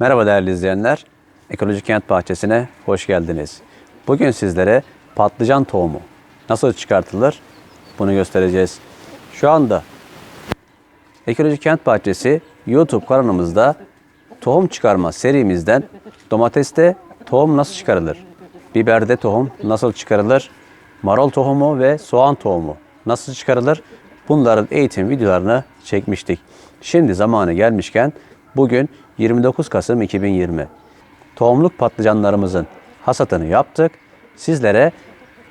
Merhaba değerli izleyenler. Ekolojik Kent Bahçesi'ne hoş geldiniz. Bugün sizlere patlıcan tohumu nasıl çıkartılır bunu göstereceğiz. Şu anda Ekolojik Kent Bahçesi YouTube kanalımızda tohum çıkarma serimizden domateste tohum nasıl çıkarılır? Biberde tohum nasıl çıkarılır? Marul tohumu ve soğan tohumu nasıl çıkarılır? Bunların eğitim videolarını çekmiştik. Şimdi zamanı gelmişken bugün 29 Kasım 2020. Tohumluk patlıcanlarımızın hasatını yaptık. Sizlere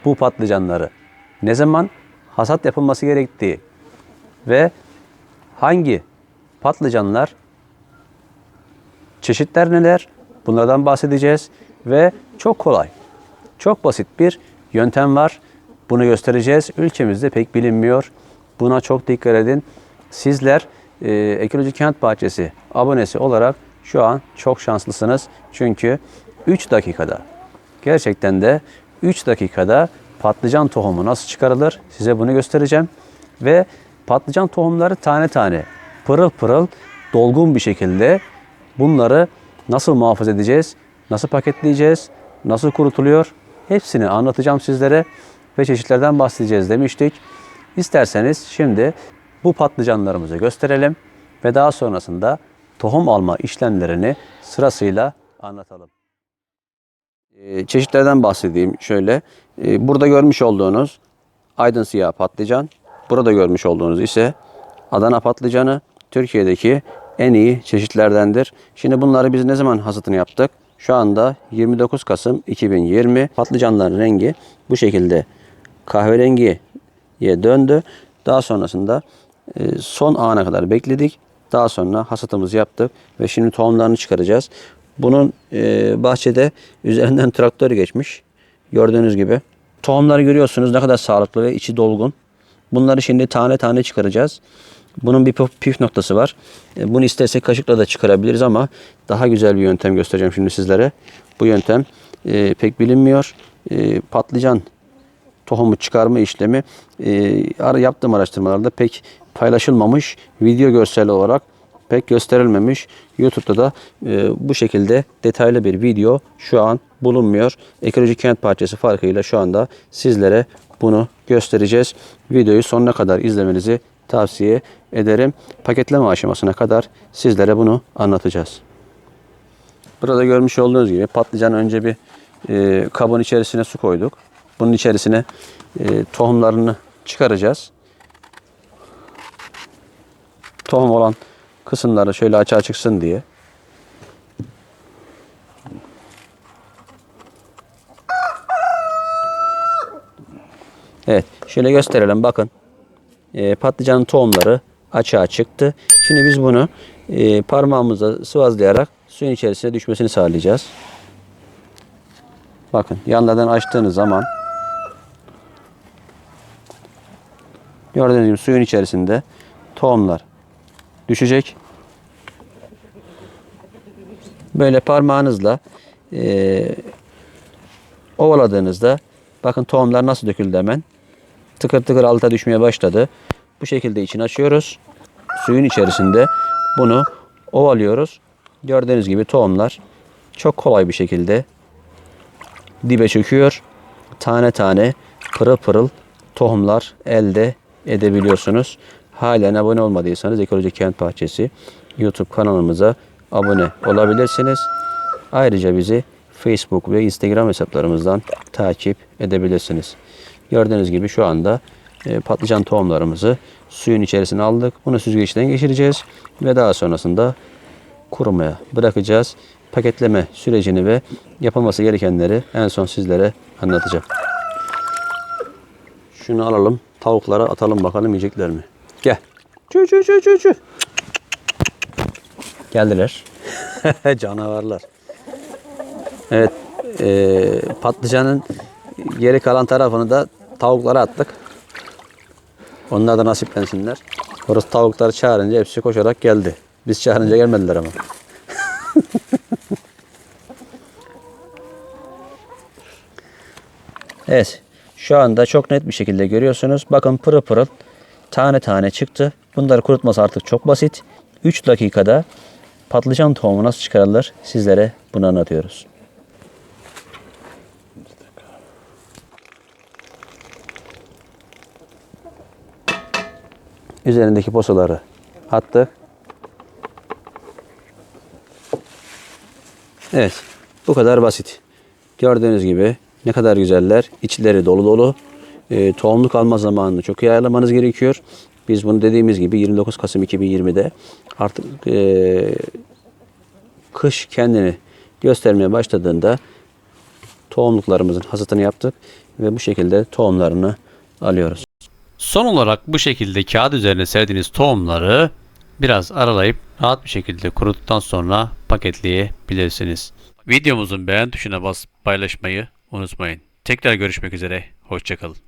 bu patlıcanları ne zaman hasat yapılması gerektiği ve hangi patlıcanlar çeşitler neler bunlardan bahsedeceğiz ve çok kolay, çok basit bir yöntem var. Bunu göstereceğiz. Ülkemizde pek bilinmiyor. Buna çok dikkat edin. Sizler e, Ekoloji Kent Bahçesi abonesi olarak şu an çok şanslısınız. Çünkü 3 dakikada gerçekten de 3 dakikada patlıcan tohumu nasıl çıkarılır size bunu göstereceğim. Ve patlıcan tohumları tane tane pırıl pırıl dolgun bir şekilde bunları nasıl muhafaza edeceğiz, nasıl paketleyeceğiz, nasıl kurutuluyor hepsini anlatacağım sizlere ve çeşitlerden bahsedeceğiz demiştik. İsterseniz şimdi bu patlıcanlarımızı gösterelim ve daha sonrasında tohum alma işlemlerini sırasıyla anlatalım. Ee, Çeşitlerden bahsedeyim şöyle. Ee, Burada görmüş olduğunuz aydın siyah patlıcan. Burada görmüş olduğunuz ise Adana patlıcanı. Türkiye'deki en iyi çeşitlerdendir. Şimdi bunları biz ne zaman hasatını yaptık? Şu anda 29 Kasım 2020. Patlıcanların rengi bu şekilde kahverengiye döndü. Daha sonrasında son ana kadar bekledik. Daha sonra hasatımızı yaptık ve şimdi tohumlarını çıkaracağız. Bunun e, bahçede üzerinden traktör geçmiş. Gördüğünüz gibi. Tohumları görüyorsunuz ne kadar sağlıklı ve içi dolgun. Bunları şimdi tane tane çıkaracağız. Bunun bir püf- noktası var. E, Bunu istersek kaşıkla da çıkarabiliriz ama daha güzel bir yöntem göstereceğim şimdi sizlere. Bu yöntem e, pek bilinmiyor. Patlıcan tohumu çıkarma işlemi e, yaptığım araştırmalarda pek paylaşılmamış. Video görsel olarak pek gösterilmemiş. YouTube'da da e, bu şekilde detaylı bir video şu an bulunmuyor. Ekolojik Kent Bahçesi farkıyla şu anda sizlere bunu göstereceğiz. Videoyu sonuna kadar izlemenizi tavsiye ederim. Paketleme aşamasına kadar sizlere bunu anlatacağız. Burada görmüş olduğunuz gibi patlıcan önce bir e, kabın içerisine su koyduk. Bunun içerisine e, tohumlarını çıkaracağız. Tohum olan kısımları şöyle açığa çıksın diye. Evet, şöyle gösterelim bakın. E, patlıcanın tohumları açığa çıktı. Şimdi biz bunu e, parmağımızla sıvazlayarak suyun içerisine düşmesini sağlayacağız. Bakın yanlardan açtığınız zaman gördüğünüz gibi suyun içerisinde tohumlar düşecek. Böyle parmağınızla e, ovaladığınızda bakın tohumlar nasıl döküldü hemen. Tıkır tıkır alta düşmeye başladı. Bu şekilde içini açıyoruz. Suyun içerisinde bunu ovalıyoruz. Gördüğünüz gibi tohumlar çok kolay bir şekilde dibe çöküyor. Tane tane pırıl pırıl tohumlar elde edebiliyorsunuz. Halen abone olmadıysanız Ekolojik Kent Bahçesi YouTube kanalımıza abone olabilirsiniz. Ayrıca bizi Facebook ve Instagram hesaplarımızdan takip edebilirsiniz. Gördüğünüz gibi şu anda e, patlıcan tohumlarımızı suyun içerisine aldık. Bunu süzgeçten geçireceğiz ve daha sonrasında kurumaya bırakacağız. Paketleme sürecini ve yapılması gerekenleri en son sizlere anlatacağım. Şunu alalım. Tavuklara atalım bakalım yiyecekler mi? Gel. Çü çü çü çü çü. Geldiler. Canavarlar. Evet. eee, patlıcanın geri kalan tarafını da tavuklara attık. Onlar da nasiplensinler. Orası tavukları çağırınca hepsi koşarak geldi. Biz çağırınca gelmediler ama. Evet. Şu anda çok net bir şekilde görüyorsunuz. Bakın pırıl pırıl tane tane çıktı. Bunları kurutması artık çok basit. 3 dakikada patlıcan tohumu nasıl çıkarılır sizlere bunu anlatıyoruz. Üzerindeki posaları attık. Evet. Bu kadar basit. Gördüğünüz gibi ne kadar güzeller. İçleri dolu dolu. E, tohumluk alma zamanını çok iyi ayarlamanız gerekiyor. Biz bunu dediğimiz gibi 29 Kasım 2020'de artık e, kış kendini göstermeye başladığında tohumluklarımızın hasatını yaptık ve bu şekilde tohumlarını alıyoruz. Son olarak bu şekilde kağıt üzerine serdiğiniz tohumları biraz aralayıp rahat bir şekilde kuruttuktan sonra paketleyebilirsiniz. Videomuzun beğen tuşuna basıp paylaşmayı unutmayın. Tekrar görüşmek üzere. Hoşçakalın.